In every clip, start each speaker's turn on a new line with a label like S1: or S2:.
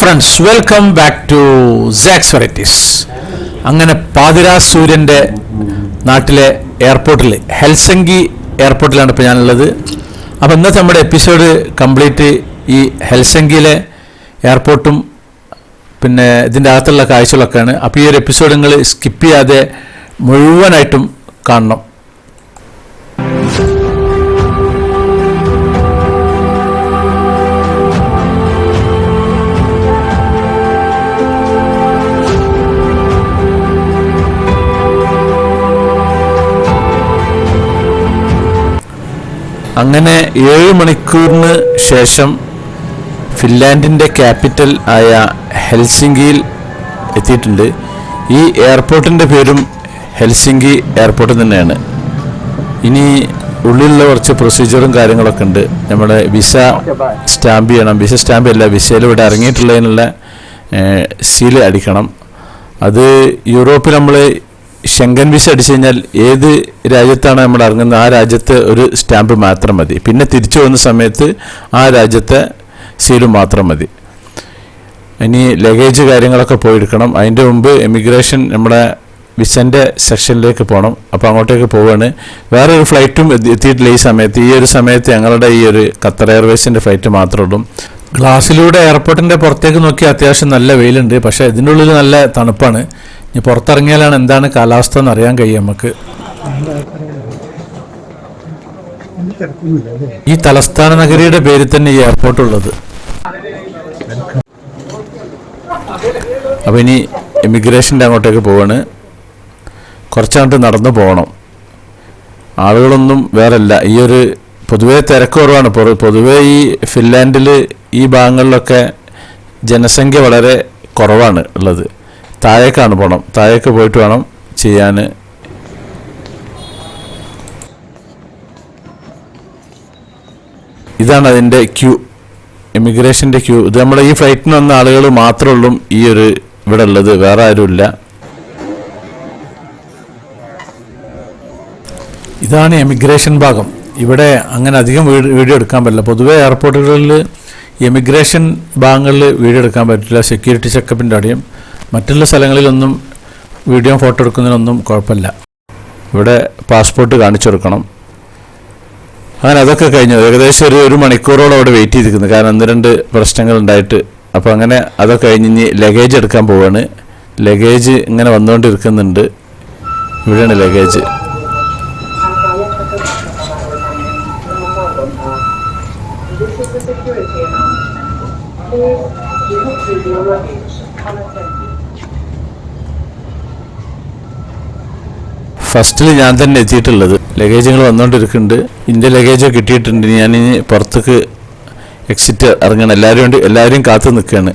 S1: Friends welcome back to sax varieties അങ്ങനെ പാതിരാ സൂര്യന്റെ നാട്ടിലെ എയർപോർട്ടിൽ ഹെൽസങ്കി എയർപോർട്ടിലാണ് ഇപ്പോൾ ഞാനുള്ളത്. അപ്പോൾ ഇന്നത്തെ നമ്മുടെ എപ്പിസോഡ് കംപ്ലീറ്റ് ഈ ഹെൽസങ്കിയിലെ എയർപോർട്ടും പിന്നെ ഇതിന്റെ അകത്തുള്ള കാഴ്ചകളൊക്കെയാണ്. അപ്പോൾ ഈ ഒരു എപ്പിസോഡ് നിങ്ങൾ സ്കിപ്പ് ചെയ്യാതെ മുഴുവനായിട്ടും കാണണം. അങ്ങനെ ഏഴ് മണിക്കൂറിന് ശേഷം ഫിൻലാൻഡിന്റെ ക്യാപിറ്റൽ ആയ ഹെൽസിങ്കിയിൽ എത്തിയിട്ടുണ്ട്. ഈ എയർപോർട്ടിന്റെ പേരും ഹെൽസിങ്കി എയർപോർട്ട് തന്നെയാണ്. ഇനി ഉള്ളിലുള്ള കുറച്ച് പ്രൊസീജിയറും കാര്യങ്ങളൊക്കെ ഉണ്ട്. നമ്മുടെ വിസ സ്റ്റാമ്പ് ചെയ്യണം. വിസ സ്റ്റാമ്പ് അല്ല വിസയിൽ ഇവിടെ ഇറങ്ങിയിട്ടുള്ളതിനുള്ള സീൽ അടിക്കണം. അത് യൂറോപ്പിൽ നമ്മൾ ഷെങ്കൻ വിസ അടിച്ചു കഴിഞ്ഞാൽ ഏത് രാജ്യത്താണ് നമ്മൾ ഇറങ്ങുന്നത്? ആ രാജ്യത്തെ ഒരു സ്റ്റാമ്പ് മാത്രം മതി. പിന്നെ തിരിച്ചു പോകുന്ന സമയത്ത് ആ രാജ്യത്തെ സീൽ മാത്രം മതി. ഇനി ലഗേജ് കാര്യങ്ങളൊക്കെ പോയെടുക്കണം. അതിന്റെ മുമ്പ് എമിഗ്രേഷൻ നമ്മുടെ വിസന്റെ സെക്ഷനിലേക്ക് പോകണം അപ്പോൾ അങ്ങോട്ടേക്ക് പോവുകയാണ് ഒരു ഫ്ലൈറ്റും എത്തിയിട്ടില്ല ഈ സമയത്ത്. ഈ ഒരു സമയത്ത് ഞങ്ങളുടെ ഈ ഒരു ഖത്തർ എയർവേസിന്റെ ഫ്ലൈറ്റ് മാത്രമേ ഉള്ളൂ. ഗ്ലാസ്സിലൂടെ എയർപോർട്ടിന്റെ പുറത്തേക്ക് നോക്കി അത്യാവശ്യം നല്ല വെയിലുണ്ട്. പക്ഷേ ഇതിനുള്ളിൽ നല്ല തണുപ്പാണ്. ഇനി പുറത്തിറങ്ങിയാലാണ് എന്താണ് കാലാവസ്ഥ എന്ന് അറിയാൻ കഴിയും നമുക്ക്. ഈ തലസ്ഥാന നഗരിയുടെ പേരിൽ തന്നെ ഈ എയർപോർട്ട് ഉള്ളത്. അപ്പോൾ ഇനി ഇമിഗ്രേഷന്റെ അങ്ങോട്ടേക്ക് പോവാണ്. കുറച്ചങ്ങോട്ട് നടന്നു പോകണം. ആളുകളൊന്നും വേറല്ല ഈ ഒരു പൊതുവേ തിരക്ക് കുറവാണ്. പൊതുവേ ഈ ഫിൻലാൻഡിൽ ഈ ഭാഗങ്ങളിലൊക്കെ ജനസംഖ്യ വളരെ കുറവാണ് ഉള്ളത്. താഴേക്കാണ് പോകണം താഴേക്ക് പോയിട്ട് വേണം ചെയ്യാൻ ഇതാണ് അതിന്റെ ക്യൂ. ഇമിഗ്രേഷന്റെ ക്യൂ. ഇത് നമ്മുടെ ഈ ഫ്ലൈറ്റിന് വന്ന ആളുകൾ മാത്രമേ ഉള്ളൂ ഈ ഒരു ഇവിടെ ഉള്ളത്. വേറെ ആരുമില്ല ഇതാണ് എമിഗ്രേഷൻ ഭാഗം. ഇവിടെ അങ്ങനെ അധികം വീഡിയോ എടുക്കാൻ പറ്റില്ല. പൊതുവേ എയർപോർട്ടുകളിൽ എമിഗ്രേഷൻ ഭാഗങ്ങളിൽ വീഡിയോ എടുക്കാൻ പറ്റില്ല. സെക്യൂരിറ്റി ചെക്കപ്പിന്റെ അടിയും. മറ്റുള്ള സ്ഥലങ്ങളിലൊന്നും വീഡിയോ ഫോട്ടോ എടുക്കുന്നതിനൊന്നും കുഴപ്പമില്ല. ഇവിടെ പാസ്പോർട്ട് കാണിച്ചു കൊടുക്കണം. അങ്ങനെ അതൊക്കെ കഴിഞ്ഞു. ഏകദേശം ഒരു ഒരു മണിക്കൂറോളം അവിടെ വെയിറ്റ് ചെയ്തിരിക്കുന്നു. കാരണം ഒന്ന് രണ്ട് പ്രശ്നങ്ങൾ ഉണ്ടായിട്ട്. അപ്പോൾ അങ്ങനെ അതൊക്കെ കഴിഞ്ഞ് ഇനി ലഗേജ് എടുക്കാൻ പോവാണ്. ലഗേജ് ഇങ്ങനെ വന്നുകൊണ്ടിരിക്കുന്നുണ്ട്. ഇവിടെയാണ് ലഗേജ്
S2: luggage
S1: ഫസ്റ്റിൽ ഞാൻ തന്നെ എത്തിയിട്ടുള്ളത്. ലഗേജുകൾ വന്നുകൊണ്ടിരിക്കുന്നുണ്ട് എന്റെ ലഗേജ് കിട്ടിയിട്ടുണ്ട്. ഞാൻ ഇനി പുറത്തേക്ക് എക്സിറ്റ് ഇറങ്ങണം. എല്ലാവരും വേണ്ടി എല്ലാവരും കാത്തു നിൽക്കുകയാണ്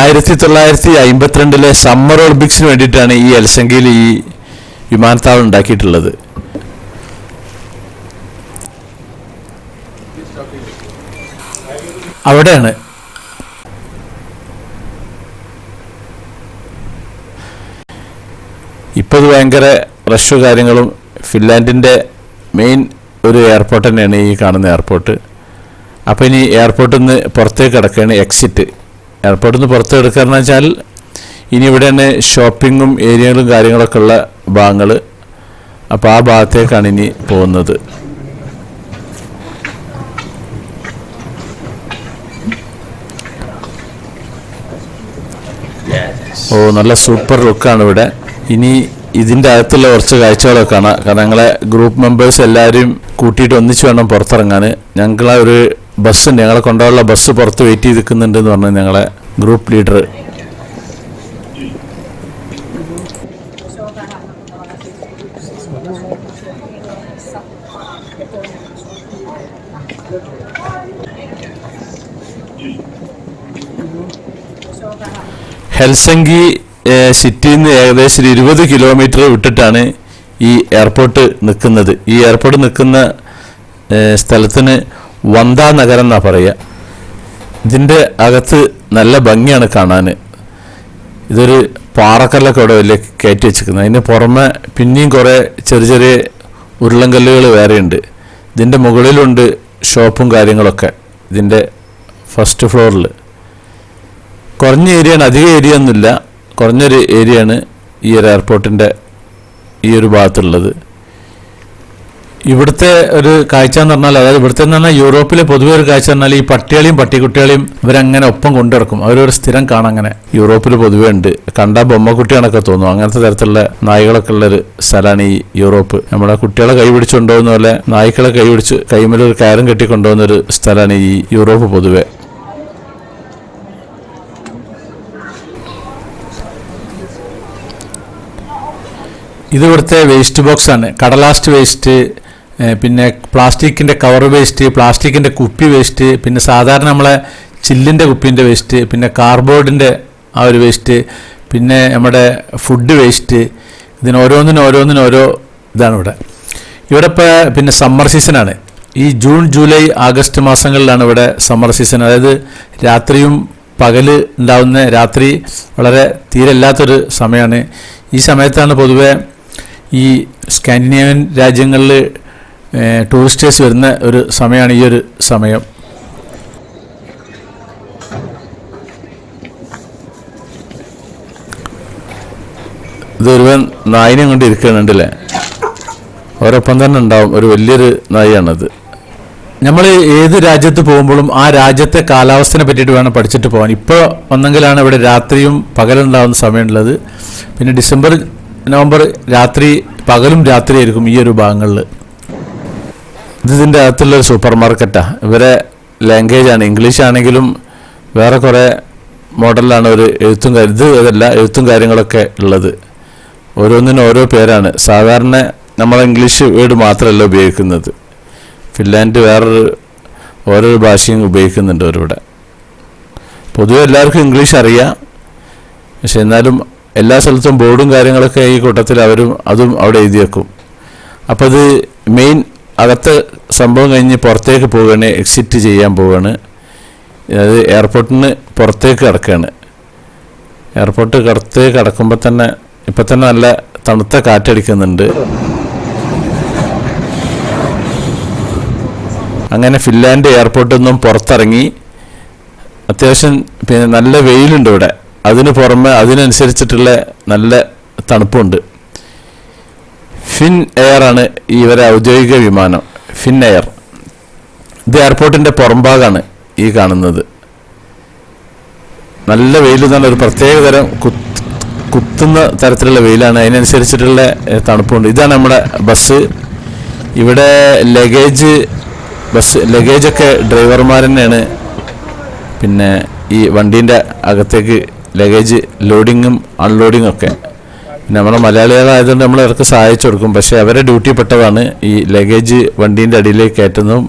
S1: ആയിരത്തി തൊള്ളായിരത്തി അമ്പത്തിരണ്ടിലെ സമ്മർ ഒളിമ്പിക്സിന് വേണ്ടിയിട്ടാണ് ഈ എൽസംഗിയിൽ ഈ വിമാനത്താവളം ഉണ്ടാക്കിയിട്ടുള്ളത്. അവിടെയാണ്. ഇപ്പോൾ ഭയങ്കര റഷ് കാര്യങ്ങളും ഫിൻലാൻഡിന്റെ മെയിൻ ഒരു എയർപോർട്ട് തന്നെയാണ് ഈ കാണുന്ന എയർപോർട്ട് അപ്പോൾ ഇനി എയർപോർട്ടിൽ നിന്ന് പുറത്തേക്ക് കിടക്കുകയാണ് എക്സിറ്റ് എയർപോർട്ടിൽ നിന്ന് പുറത്ത് കിടക്കുകയെന്ന് വെച്ചാൽ ഇനി ഇവിടെയാണ് ഷോപ്പിങ്ങും ഏരിയകളും കാര്യങ്ങളൊക്കെ ഉള്ള ഭാഗങ്ങൾ. അപ്പോൾ ആ ഭാഗത്തേക്കാണ് ഇനി പോകുന്നത്. ഓ നല്ല സൂപ്പർ ലുക്കാണ് ഇവിടെ. ഇനി ഇതിന്റെ അകത്തുള്ള കുറച്ച് കാഴ്ചകളൊക്കെ കാണാം. കാരണം ഞങ്ങളെ ഗ്രൂപ്പ് മെമ്പേഴ്സ് എല്ലാവരും കൂട്ടിയിട്ട് ഒന്നിച്ച് വേണം പുറത്തിറങ്ങാൻ. ഞങ്ങളെ ഒരു ബസ്സുണ്ട് ഞങ്ങളെ കൊണ്ടുപോകാനുള്ള ബസ് പുറത്ത് വെയിറ്റ് ചെയ്ത് നിൽക്കുന്നുണ്ട് എന്ന് പറഞ്ഞു ഞങ്ങളെ ഗ്രൂപ്പ് ലീഡർ ഏഹ്, സിറ്റിയിൽ നിന്ന് ഏകദേശം ഒരു ഇരുപത് കിലോമീറ്റർ വിട്ടിട്ടാണ് ഈ എയർപോർട്ട് നിൽക്കുന്നത് ഈ എയർപോർട്ട് നിൽക്കുന്ന സ്ഥലത്തിന് വന്ദ നഗരം എന്നാ പറയുക ഇതിന്റെ അകത്ത് നല്ല ഭംഗിയാണ് കാണാൻ ഇതൊരു പാറക്കല്ലൊക്കെ ഇവിടെ വലിയ കയറ്റി വെച്ചിരിക്കുന്നത്. അതിന് പുറമെ പിന്നെയും കുറേ ചെറിയ ചെറിയ ഉരുളങ്കല്ലുകൾ വേറെയുണ്ട്. ഇതിന്റെ മുകളിലുണ്ട് ഷോപ്പും കാര്യങ്ങളൊക്കെ ഇതിന്റെ ഫസ്റ്റ് ഫ്ലോറിൽ കുറഞ്ഞ ഏരിയയാണ് അധിക ഏരിയ ഒന്നുമില്ല. കുറഞ്ഞൊരു ഏരിയയാണ് ഈ ഒരു എയർപോർട്ടിന്റെ ഈ ഒരു ഭാഗത്തുള്ളത്. ഇവിടുത്തെ ഒരു കാഴ്ച എന്ന് പറഞ്ഞാൽ അതായത് ഇവിടുത്തെ എന്ന് പറഞ്ഞാൽ യൂറോപ്പിലെ പൊതുവെ ഒരു കാഴ്ച എന്ന് പറഞ്ഞാൽ ഈ പട്ടികളെയും പട്ടിക്കുട്ടികളെയും ഇവരങ്ങനെ ഒപ്പം കൊണ്ടിറക്കും അവരൊരു സ്ഥിരം കാണാൻ അങ്ങനെ യൂറോപ്പിൽ പൊതുവേ ഉണ്ട്. കണ്ട ബൊമ്മക്കുട്ടിയാണൊക്കെ തോന്നും. അങ്ങനത്തെ തരത്തിലുള്ള നായ്കളൊക്കെ ഉള്ളൊരു സ്ഥലമാണ് ഈ യൂറോപ്പ്. നമ്മുടെ കുട്ടികളെ കൈ പിടിച്ച് കൊണ്ടുപോകുന്ന പോലെ നായ്ക്കളെ കൈ പിടിച്ച് കൈമേൽ ഒരു കയറും കെട്ടി കൊണ്ടുപോകുന്ന ഒരു സ്ഥലമാണ് ഈ യൂറോപ്പ് പൊതുവെ. ഇത് ഇവിടുത്തെ വേസ്റ്റ് ബോക്സ് ആണ്. കടലാസ്റ്റ് വേസ്റ്റ് പിന്നെ പ്ലാസ്റ്റിക്കിന്റെ കവർ വേസ്റ്റ് പ്ലാസ്റ്റിക്കിന്റെ കുപ്പി വേസ്റ്റ് പിന്നെ സാധാരണ നമ്മളെ ചില്ലിന്റെ കുപ്പീന്റെ വേസ്റ്റ് പിന്നെ കാർബോർഡിന്റെ ആ ഒരു വേസ്റ്റ് പിന്നെ നമ്മുടെ ഫുഡ് വേസ്റ്റ് ഇതിന് ഓരോന്നിനും ഓരോന്നിനും ഓരോ ഇതാണ് ഇവിടെ. ഇവിടെ ഇപ്പോൾ പിന്നെ സമ്മർ സീസണാണ് ഈ ജൂൺ ജൂലൈ ആഗസ്റ്റ് മാസങ്ങളിലാണ് ഇവിടെ സമ്മർ സീസൺ അതായത് രാത്രിയും പകൽ ഉണ്ടാവുന്ന രാത്രി വളരെ തീരെ ഇല്ലാത്തൊരു സമയമാണ്. ഈ സമയത്താണ് പൊതുവെ ഈ സ്കാൻഡിനേവൻ രാജ്യങ്ങളിൽ ടൂറിസ്റ്റേഴ്സ് വരുന്ന ഒരു സമയമാണ് ഈ ഒരു സമയം. ഇതൊരുവൻ നായിനെ കൊണ്ട് ഇരിക്കുന്നുണ്ടല്ലേ ഓരോപ്പം തന്നെ ഉണ്ടാവും. ഒരു വലിയൊരു നായിയാണത്. നമ്മൾ ഏത് രാജ്യത്ത് പോകുമ്പോഴും ആ രാജ്യത്തെ കാലാവസ്ഥനെ പറ്റിയിട്ട് വേണം പഠിച്ചിട്ട് പോകാൻ. ഇപ്പോൾ ഒന്നെങ്കിലാണ് ഇവിടെ രാത്രിയും പകലുണ്ടാകുന്ന സമയമുള്ളത്. പിന്നെ ഡിസംബർ നവംബർ രാത്രി പകലും രാത്രിയായിരിക്കും ഈ ഒരു ഭാഗങ്ങളിൽ. ഇത് ഇതിന്റെ അകത്തുള്ള ഒരു സൂപ്പർ മാർക്കറ്റാണ് ഇവരെ ലാംഗ്വേജ് ആണ് ഇംഗ്ലീഷ് ആണെങ്കിലും വേറെ കുറേ മോഡലിലാണ് ഒരു എഴുത്തും കാര്യം ഇത് ഇതല്ല എഴുത്തും കാര്യങ്ങളൊക്കെ ഉള്ളത്. ഓരോന്നിനും ഓരോ പേരാണ്. സാധാരണ നമ്മൾ ഇംഗ്ലീഷ് വേർഡ് മാത്രമല്ല ഉപയോഗിക്കുന്നത്. ഫിൻലാൻഡ് വേറൊരു ഓരോ ഭാഷയും ഉപയോഗിക്കുന്നുണ്ട് അവരിവിടെ പൊതുവെ എല്ലാവർക്കും ഇംഗ്ലീഷ് അറിയാം. പക്ഷെ എന്നാലും എല്ലാ സ്ഥലത്തും ബോർഡും കാര്യങ്ങളൊക്കെ ഈ കൂട്ടത്തിൽ അവരും അതും അവിടെ എഴുതി വെക്കും അപ്പോൾ അത് മെയിൻ അകത്ത് സംഭവം കഴിഞ്ഞ് പുറത്തേക്ക് പോവുകയാണ് എക്സിറ്റ് ചെയ്യാൻ പോവുകയാണ്. അതായത് എയർപോർട്ടിന് പുറത്തേക്ക് കിടക്കുകയാണ്. എയർപോർട്ട് പുറത്തേക്ക് കിടക്കുമ്പോൾ തന്നെ ഇപ്പം തന്നെ നല്ല തണുത്ത കാറ്റടിക്കുന്നുണ്ട്. അങ്ങനെ ഫിൻലാൻഡ് എയർപോർട്ടിൽ നിന്നും പുറത്തിറങ്ങി. അത്യാവശ്യം പിന്നെ നല്ല വെയിലുണ്ട് ഇവിടെ. അതിന് പുറമെ അതിനനുസരിച്ചിട്ടുള്ള നല്ല തണുപ്പുണ്ട്. ഫിൻ എയർ ആണ് ഇവരെ ഔദ്യോഗിക വിമാനം. ഫിൻ എയർ ഇത് എയർപോർട്ടിന്റെ പുറംഭാഗമാണ് ഈ കാണുന്നത്. നല്ല വെയിൽ തന്നെ ഒരു പ്രത്യേക തരം കുത്തുന്ന തരത്തിലുള്ള വെയിലാണ്. അതിനനുസരിച്ചിട്ടുള്ള തണുപ്പുണ്ട്. ഇതാണ് നമ്മുടെ ബസ്. ഇവിടെ ലഗേജ് ബസ് ലഗേജൊക്കെ ഡ്രൈവർമാർ തന്നെയാണ് പിന്നെ ഈ വണ്ടീന്റെ അകത്തേക്ക് ലഗേജ് ലോഡിങ്ങും അൺലോഡിങ്ങും ഒക്കെ. നമ്മുടെ മലയാളികളായതുകൊണ്ട് നമ്മൾ അവർക്ക് സഹായിച്ചു കൊടുക്കും. പക്ഷേ അവരെ ഡ്യൂട്ടിപ്പെട്ടതാണ് ഈ ലഗേജ് വണ്ടീന്റെ അടിയിലേക്ക് കയറ്റുന്നതും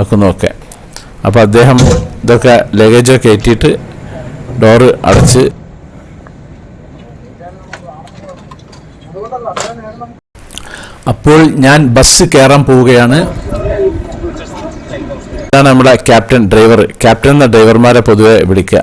S1: ആക്കുന്നതൊക്കെ അപ്പോൾ അദ്ദേഹം ഇതൊക്കെ ലഗേജൊക്കെ കയറ്റിയിട്ട് ഡോറ് അടച്ച് അപ്പോൾ ഞാൻ ബസ് കയറാൻ പോവുകയാണ്. ഇതാണ് നമ്മുടെ ക്യാപ്റ്റൻ ഡ്രൈവർ ക്യാപ്റ്റൻ എന്ന ഡ്രൈവർമാരെ പൊതുവെ വിളിക്കുക.